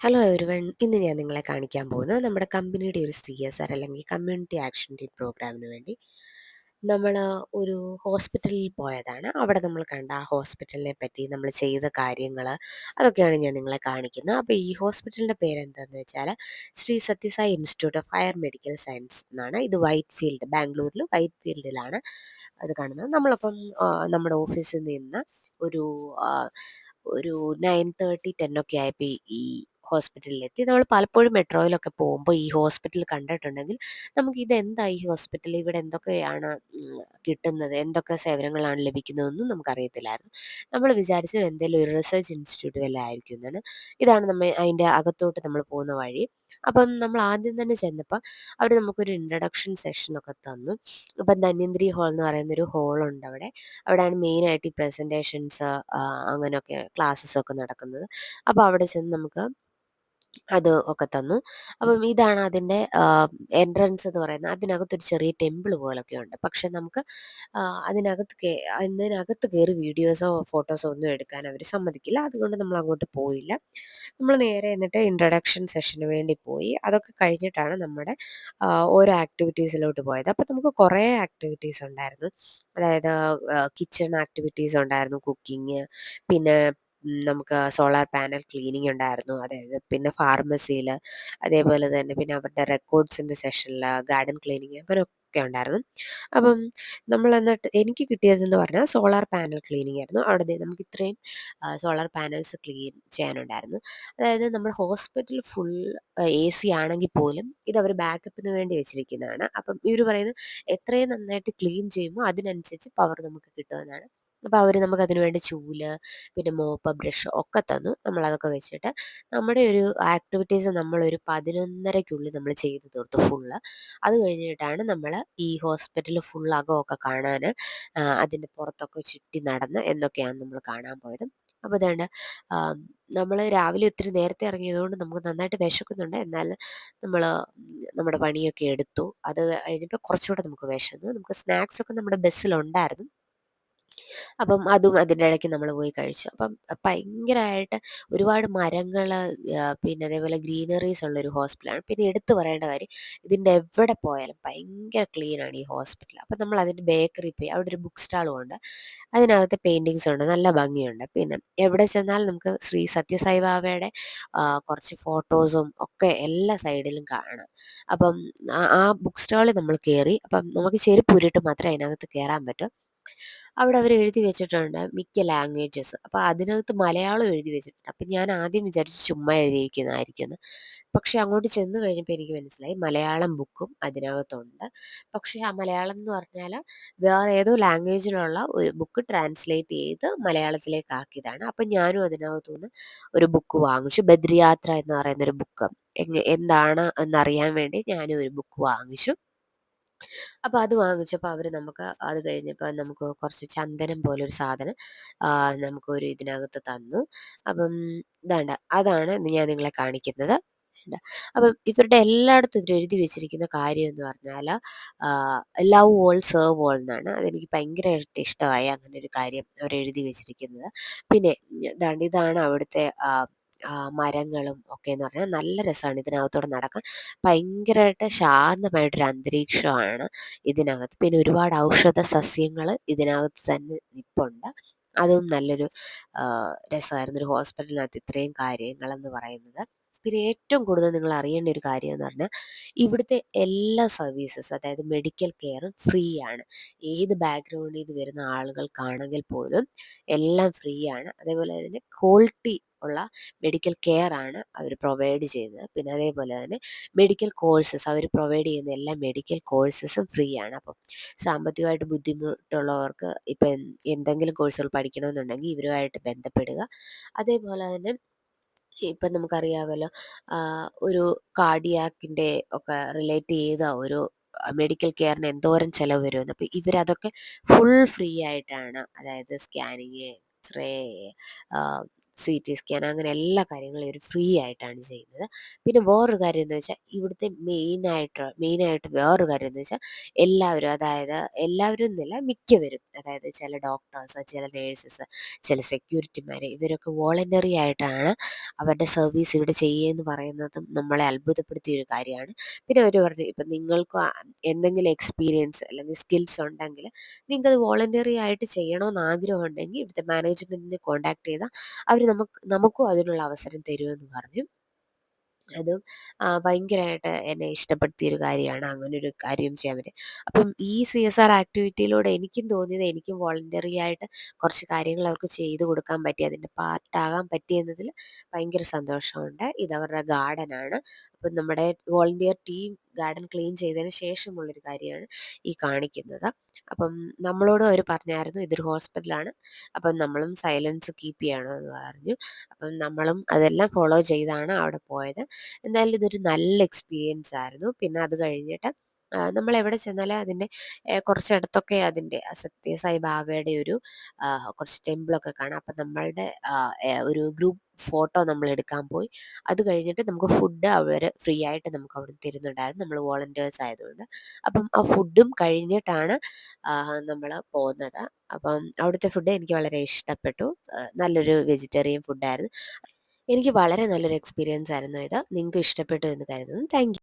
Hello everyone. ഇന്ന് ഞാൻ നിങ്ങളെ കാണിക്കാൻ പോകുന്നത് നമ്മുടെ കമ്പനിയുടെ ഒരു സി എസ് ആർ അല്ലെങ്കിൽ കമ്മ്യൂണിറ്റി ആക്ഷൻ ടീം പ്രോഗ്രാമിന് വേണ്ടി. നമ്മൾ ഒരു ഹോസ്പിറ്റലിൽ പോയതാണ്. അവിടെ നമ്മൾ കണ്ട ആ ഹോസ്പിറ്റലിനെ പറ്റി നമ്മൾ ചെയ്ത കാര്യങ്ങൾ അതൊക്കെയാണ് ഞാൻ നിങ്ങളെ കാണിക്കുന്നത്. അപ്പോൾ ഈ ഹോസ്പിറ്റലിന്റെ പേരെന്താന്ന് വെച്ചാൽ Shri Sathya Sai institute of higher medical science എന്നാണ്. ഇത് വൈറ്റ് ഫീൽഡ് ബാംഗ്ലൂരിൽ വൈറ്റ് ഫീൽഡിലാണ് അത് കാണുന്നത്. നമ്മളപ്പം നമ്മുടെ ഓഫീസിൽ നിന്ന് ഒരു ഒരു നയൻ തേർട്ടി ടെൻ ഒക്കെ ആയപ്പോൾ ഈ ഹോസ്പിറ്റലിലെത്തി. നമ്മൾ പലപ്പോഴും മെട്രോയിലൊക്കെ പോകുമ്പോൾ ഈ ഹോസ്പിറ്റൽ കണ്ടിട്ടുണ്ടെങ്കിൽ നമുക്ക് ഇത് എന്താ ഈ ഹോസ്പിറ്റൽ ഇവിടെ എന്തൊക്കെയാണ് കിട്ടുന്നത്? എന്തൊക്കെ സേവനങ്ങളാണ് ലഭിക്കുന്നതെന്നും നമുക്കറിയത്തില്ലായിരുന്നു. നമ്മൾ വിചാരിച്ചത് എന്തെങ്കിലും ഒരു റിസർച്ച് ഇൻസ്റ്റിറ്റ്യൂട്ട് വല്ല ആയിരിക്കും എന്നാണ് ഇതാണ് നമ്മൾ അതിന്റെ അകത്തോട്ട് നമ്മൾ പോകുന്ന വഴി. അപ്പം നമ്മൾ ആദ്യം തന്നെ ചെന്നപ്പോൾ അവർ നമുക്കൊരു ഇൻട്രഡക്ഷൻ സെഷനൊക്കെ തന്നു. അപ്പം ധന്യന്ത്രി ഹാൾ എന്ന് പറയുന്ന ഒരു ഹോളുണ്ട് അവിടെ. അവിടെയാണ് മെയിനായിട്ട് ഈ പ്രസന്റേഷൻസ് അങ്ങനെയൊക്കെ ക്ലാസ്സസ് ഒക്കെ നടക്കുന്നത്. അപ്പോൾ അവിടെ ചെന്ന് നമുക്ക് അത് ഒക്കെ തന്നു. അപ്പം ഇതാണ് അതിന്റെ എൻട്രൻസ് എന്ന് പറയുന്നത്. അതിനകത്തൊരു ചെറിയ ടെമ്പിൾ പോലൊക്കെ ഉണ്ട്. പക്ഷെ നമുക്ക് അതിനകത്ത് കേ അതിനകത്ത് കയറി വീഡിയോസോ ഫോട്ടോസോ ഒന്നും എടുക്കാൻ അവർ സമ്മതിക്കില്ല. അതുകൊണ്ട് നമ്മൾ അങ്ങോട്ട് പോയില്ല. നമ്മൾ നേരെ എന്നിട്ട് ഇൻട്രഡക്ഷൻ സെഷന് വേണ്ടി പോയി. അതൊക്കെ കഴിഞ്ഞിട്ടാണ് നമ്മുടെ ഓരോ ആക്ടിവിറ്റീസിലോട്ട് പോയത്. അപ്പം നമുക്ക് കുറേ ആക്ടിവിറ്റീസ് ഉണ്ടായിരുന്നു. അതായത് കിച്ചൺ ആക്ടിവിറ്റീസ് ഉണ്ടായിരുന്നു. കുക്കിംഗ് പിന്നെ നമുക്ക് സോളാർ പാനൽ ക്ലീനിങ് ഉണ്ടായിരുന്നു. അതായത് പിന്നെ ഫാർമസിയിൽ അതേപോലെ തന്നെ പിന്നെ അവരുടെ റെക്കോർഡ്സിന്റെ സെഷനിൽ ഗാർഡൻ ക്ലീനിങ് അങ്ങനെ ഒക്കെ ഉണ്ടായിരുന്നു. അപ്പം നമ്മൾ എന്നിട്ട് എനിക്ക് കിട്ടിയതെന്ന് പറഞ്ഞാൽ സോളാർ പാനൽ ക്ലീനിങ് ആയിരുന്നു. അവിടെ നമുക്ക് ഇത്രയും സോളാർ പാനൽസ് ക്ലീൻ ചെയ്യാനുണ്ടായിരുന്നു. അതായത് നമ്മൾ ഹോസ്പിറ്റൽ ഫുൾ എ സി ആണെങ്കിൽ പോലും ഇത് അവർ ബാക്കപ്പിന് വേണ്ടി വെച്ചിരിക്കുന്നതാണ്. അപ്പം ഇവർ പറയുന്നത് എത്രയും നന്നായിട്ട് ക്ലീൻ ചെയ്യുമ്പോൾ അതിനനുസരിച്ച് പവർ നമുക്ക് കിട്ടുമെന്നാണ് അപ്പോൾ അവർ നമുക്ക് അതിനുവേണ്ടി ചൂൽ പിന്നെ മോപ്പ് ബ്രഷ് ഒക്കെ തന്നു. നമ്മൾ അതൊക്കെ വെച്ചിട്ട് നമ്മുടെ ഒരു ആക്ടിവിറ്റീസ് നമ്മളൊരു പതിനൊന്നരയ്ക്കുള്ളിൽ നമ്മൾ ചെയ്ത് തീർത്തു ഫുള്ള് അത് കഴിഞ്ഞിട്ടാണ് നമ്മൾ ഈ ഹോസ്പിറ്റൽ ഫുൾ അകമൊക്കെ കാണാൻ അതിന്റെ പുറത്തൊക്കെ ചുറ്റി നടന്ന് എന്നൊക്കെയാണ് നമ്മൾ കാണാൻ പോയത്. അപ്പോൾ അതുകൊണ്ട് നമ്മൾ രാവിലെ ഒത്തിരി നേരത്തെ ഇറങ്ങിയതുകൊണ്ട് നമുക്ക് നന്നായിട്ട് വിശക്കുന്നുണ്ട്. എന്നാൽ നമ്മൾ നമ്മുടെ പണിയൊക്കെ എടുത്തു. അത് കഴിഞ്ഞപ്പോൾ കുറച്ചുകൂടെ നമുക്ക് വിശന്നു. നമുക്ക് സ്നാക്സ് ഒക്കെ നമ്മുടെ ബസ്സിലുണ്ടായിരുന്നു അപ്പം അതും അതിന്റെ ഇടയ്ക്ക് നമ്മൾ പോയി കഴിച്ചു. അപ്പം ഭയങ്കരമായിട്ട് ഒരുപാട് മരങ്ങൾ പിന്നെ അതേപോലെ ഗ്രീനറീസ് ഉള്ള ഒരു ഹോസ്പിറ്റലാണ് പിന്നെ എടുത്തു പറയേണ്ട കാര്യം ഇതിന്റെ എവിടെ പോയാലും ഭയങ്കര ആണ് ഈ ഹോസ്പിറ്റൽ. അപ്പം നമ്മൾ അതിന്റെ ബേക്കറി പോയി അവിടെ ഒരു ബുക്ക് സ്റ്റാളും ഉണ്ട്. അതിനകത്ത് പെയിന്റിങ്സ് ഉണ്ട് നല്ല ഭംഗിയുണ്ട്. പിന്നെ എവിടെ ചെന്നാൽ നമുക്ക് ശ്രീ സത്യസായി ബാബയുടെ കുറച്ച് ഫോട്ടോസും ഒക്കെ എല്ലാ സൈഡിലും കാണാം. അപ്പം ആ ബുക്ക് സ്റ്റാളിൽ നമ്മൾ കയറി അപ്പം നമുക്ക് ചെരുപ്പ് ഉരുട്ട് മാത്രമേ അതിനകത്ത് കയറാൻ പറ്റൂ. അവിടെ അവർ എഴുതി വെച്ചിട്ടുണ്ട് മിക്ക ലാംഗ്വേജസ്. അപ്പോൾ അതിനകത്ത് മലയാളം എഴുതി വെച്ചിട്ടുണ്ട്. അപ്പം ഞാൻ ആദ്യം വിചാരിച്ചു ചുമ്മാ എഴുതിയിരിക്കുന്നതായിരിക്കും പക്ഷേ അങ്ങോട്ട് ചെന്ന് കഴിഞ്ഞപ്പോൾ എനിക്ക് മനസ്സിലായി മലയാളം ബുക്കും അതിനകത്തുണ്ട്. പക്ഷേ ആ മലയാളം എന്ന് പറഞ്ഞാൽ വേറെ ഏതോ ലാംഗ്വേജിലുള്ള ഒരു ബുക്ക് ട്രാൻസ്ലേറ്റ് ചെയ്ത് മലയാളത്തിലേക്ക് ആക്കിയതാണ്. അപ്പം ഞാനും അതിനകത്തുനിന്ന് ഒരു ബുക്ക് വാങ്ങിച്ചു. ബദ്രിയാത്ര എന്ന് പറയുന്ന ഒരു ബുക്ക്. എന്താണ് എന്നറിയാൻ വേണ്ടി ഞാനും ഒരു ബുക്ക് വാങ്ങിച്ചു. അപ്പോൾ അത് വാങ്ങിച്ചപ്പോൾ അവർ നമുക്ക് അത് കഴിഞ്ഞപ്പോൾ നമുക്ക് കുറച്ച് ചന്ദനം പോലൊരു സാധനം നമുക്ക് നമുക്കൊരു ഇതിനകത്ത് തന്നു. അപ്പം ഇതാണ്ട അതാണ് ഞാൻ നിങ്ങളെ കാണിക്കുന്നത്. അപ്പം ഇവരുടെ എല്ലായിടത്തും ഇവർ എഴുതി വെച്ചിരിക്കുന്ന കാര്യം എന്ന് പറഞ്ഞാൽ ലവ് ഓൾ സെർവ് ഓൾ എന്നാണ്. അതെനിക്ക് ഭയങ്കരമായിട്ട് ഇഷ്ടമായി അങ്ങനെ ഒരു കാര്യം അവർ എഴുതി വെച്ചിരിക്കുന്നത്. പിന്നെ ഇതാണ് ഇതാണ് അവിടുത്തെ മരങ്ങളും ഒക്കെ എന്ന് പറഞ്ഞാൽ നല്ല രസമാണ് ഇതിനകത്തൂടെ നടക്കാൻ. ഭയങ്കരമായിട്ട് ശാന്തമായിട്ടൊരു അന്തരീക്ഷമാണ് ഇതിനകത്ത്. പിന്നെ ഒരുപാട് ഔഷധ സസ്യങ്ങൾ ഇതിനകത്ത് തന്നെ നിപ്പുണ്ട് അതും നല്ലൊരു രസമായിരുന്നു. ഒരു ഹോസ്പിറ്റലിനകത്ത് ഇത്രയും കാര്യങ്ങളെന്ന് പറയുന്നത്. പിന്നെ ഏറ്റവും കൂടുതൽ നിങ്ങൾ അറിയേണ്ട ഒരു കാര്യം എന്ന് പറഞ്ഞാൽ ഇവിടുത്തെ എല്ലാ സർവീസസ് അതായത് മെഡിക്കൽ കെയറും ഫ്രീ ആണ് ഏത് ബാക്ക്ഗ്രൗണ്ടിൽ നിന്ന് വരുന്ന ആളുകൾക്കാണെങ്കിൽ പോലും എല്ലാം ഫ്രീ ആണ് അതേപോലെ തന്നെ ക്വാളിറ്റി ഉള്ള മെഡിക്കൽ കെയർ ആണ് അവർ പ്രൊവൈഡ് ചെയ്യുന്നത്. പിന്നെ അതേപോലെ തന്നെ മെഡിക്കൽ കോഴ്സസ് അവർ പ്രൊവൈഡ് ചെയ്യുന്ന എല്ലാ മെഡിക്കൽ കോഴ്സസും ഫ്രീ ആണ്. അപ്പം സാമ്പത്തികമായിട്ട് ബുദ്ധിമുട്ടുള്ളവർക്ക് ഇപ്പം എന്തെങ്കിലും കോഴ്സുകൾ പഠിക്കണമെന്നുണ്ടെങ്കിൽ ഇവരുമായിട്ട് ബന്ധപ്പെടുക. അതേപോലെ തന്നെ ഇപ്പം നമുക്കറിയാമല്ലോ ഒരു കാർഡിയാക്കിന്റെ ഒക്കെ റിലേറ്റ് ചെയ്ത ഒരു മെഡിക്കൽ കെയറിന് എന്തോരം ചിലവ് വരുമെന്ന്. അപ്പം ഇവരതൊക്കെ ഫുൾ ഫ്രീ ആയിട്ടാണ്. അതായത് scanning x ray C T scan അങ്ങനെ എല്ലാ കാര്യങ്ങളും ഇവർ ഫ്രീ ആയിട്ടാണ് ചെയ്യുന്നത്. പിന്നെ വേറൊരു കാര്യം എന്ന് വെച്ചാൽ ഇവിടുത്തെ മെയിനായിട്ട് മെയിനായിട്ട് വേറൊരു കാര്യം എന്ന് വെച്ചാൽ എല്ലാവരും അതായത് എല്ലാവരും എന്നല്ല മിക്കവരും അതായത് ചില ഡോക്ടേഴ്സ് ചില നേഴ്സസ് ചില സെക്യൂരിറ്റിമാർ ഇവരൊക്കെ വോളണ്ടറി ആയിട്ടാണ് അവരുടെ സർവീസ് ഇവിടെ ചെയ്യുകയെന്ന് പറയുന്നതും നമ്മളെ അത്ഭുതപ്പെടുത്തിയ ഒരു കാര്യമാണ്. പിന്നെ അവർ പറഞ്ഞു ഇപ്പം നിങ്ങൾക്ക് എന്തെങ്കിലും എക്സ്പീരിയൻസ് അല്ലെങ്കിൽ സ്കിൽസ് ഉണ്ടെങ്കിൽ നിങ്ങൾക്കത് വോളണ്ടറി ആയിട്ട് ചെയ്യണമെന്ന് ആഗ്രഹമുണ്ടെങ്കിൽ ഇവിടുത്തെ മാനേജ്മെന്റിനെ കോൺടാക്ട് ചെയ്താൽ അവർ നമുക്ക് നമുക്കും അതിനുള്ള അവസരം തരുമെന്ന് പറഞ്ഞു. അതും ഭയങ്കരമായിട്ട് എന്നെ ഇഷ്ടപ്പെടുത്തിയ ഒരു കാര്യമാണ് അങ്ങനെ ഒരു കാര്യം ചെയ്യാൻ പറ്റും അപ്പം ഈ സി എസ് ആർ ആക്ടിവിറ്റിയിലൂടെ എനിക്കും തോന്നിയത് എനിക്കും വോളണ്ടറി ആയിട്ട് കുറച്ച് കാര്യങ്ങൾ അവർക്ക് ചെയ്തു കൊടുക്കാൻ പറ്റി അതിന്റെ പാർട്ടാകാൻ പറ്റിയെന്നതിൽ ഭയങ്കര സന്തോഷമുണ്ട്. ഇത് അവരുടെ ഗാർഡനാണ് അപ്പം നമ്മുടെ വോളണ്ടിയർ ടീം ഗാർഡൻ ക്ലീൻ ചെയ്തതിന് ശേഷമുള്ളൊരു കാര്യമാണ് ഈ കാണിക്കുന്നത്. അപ്പം നമ്മളോട് അവർ പറഞ്ഞായിരുന്നു ഇതൊരു ഹോസ്പിറ്റലാണ്. അപ്പം നമ്മളും സൈലൻസ് കീപ്പ് ചെയ്യണമെന്ന് പറഞ്ഞു. അപ്പം നമ്മളും അതെല്ലാം ഫോളോ ചെയ്താണ് അവിടെ പോയത്. എന്തായാലും ഇതൊരു നല്ല എക്സ്പീരിയൻസ് ആയിരുന്നു പിന്നെ അത് കഴിഞ്ഞിട്ട് നമ്മൾ എവിടെ ചെന്നാലും അതിന്റെ കുറച്ചടുത്തൊക്കെ അതിന്റെ ബാബയുടെ ഒരു കുറച്ച് ടെമ്പിളൊക്കെ കാണാം. അപ്പം നമ്മളുടെ ഒരു ഗ്രൂപ്പ് ഫോട്ടോ നമ്മൾ എടുക്കാൻ പോയി. അത് കഴിഞ്ഞിട്ട് നമുക്ക് ഫുഡ് അവർ ഫ്രീ ആയിട്ട് നമുക്ക് അവിടെ തരുന്നുണ്ടായിരുന്നു. നമ്മൾ വോളണ്ടിയേഴ്സ് ആയതുകൊണ്ട്. അപ്പം ആ ഫുഡും കഴിഞ്ഞിട്ടാണ് നമ്മൾ പോകുന്നത്. അപ്പം അവിടുത്തെ ഫുഡ് എനിക്ക് വളരെ ഇഷ്ടപ്പെട്ടു. നല്ലൊരു വെജിറ്റേറിയൻ ഫുഡായിരുന്നു. എനിക്ക് വളരെ നല്ലൊരു എക്സ്പീരിയൻസ് ആയിരുന്നു ഇത്. നിങ്ങൾക്ക് ഇഷ്ടപ്പെട്ടു എന്ന് കരുതുന്നു. താങ്ക്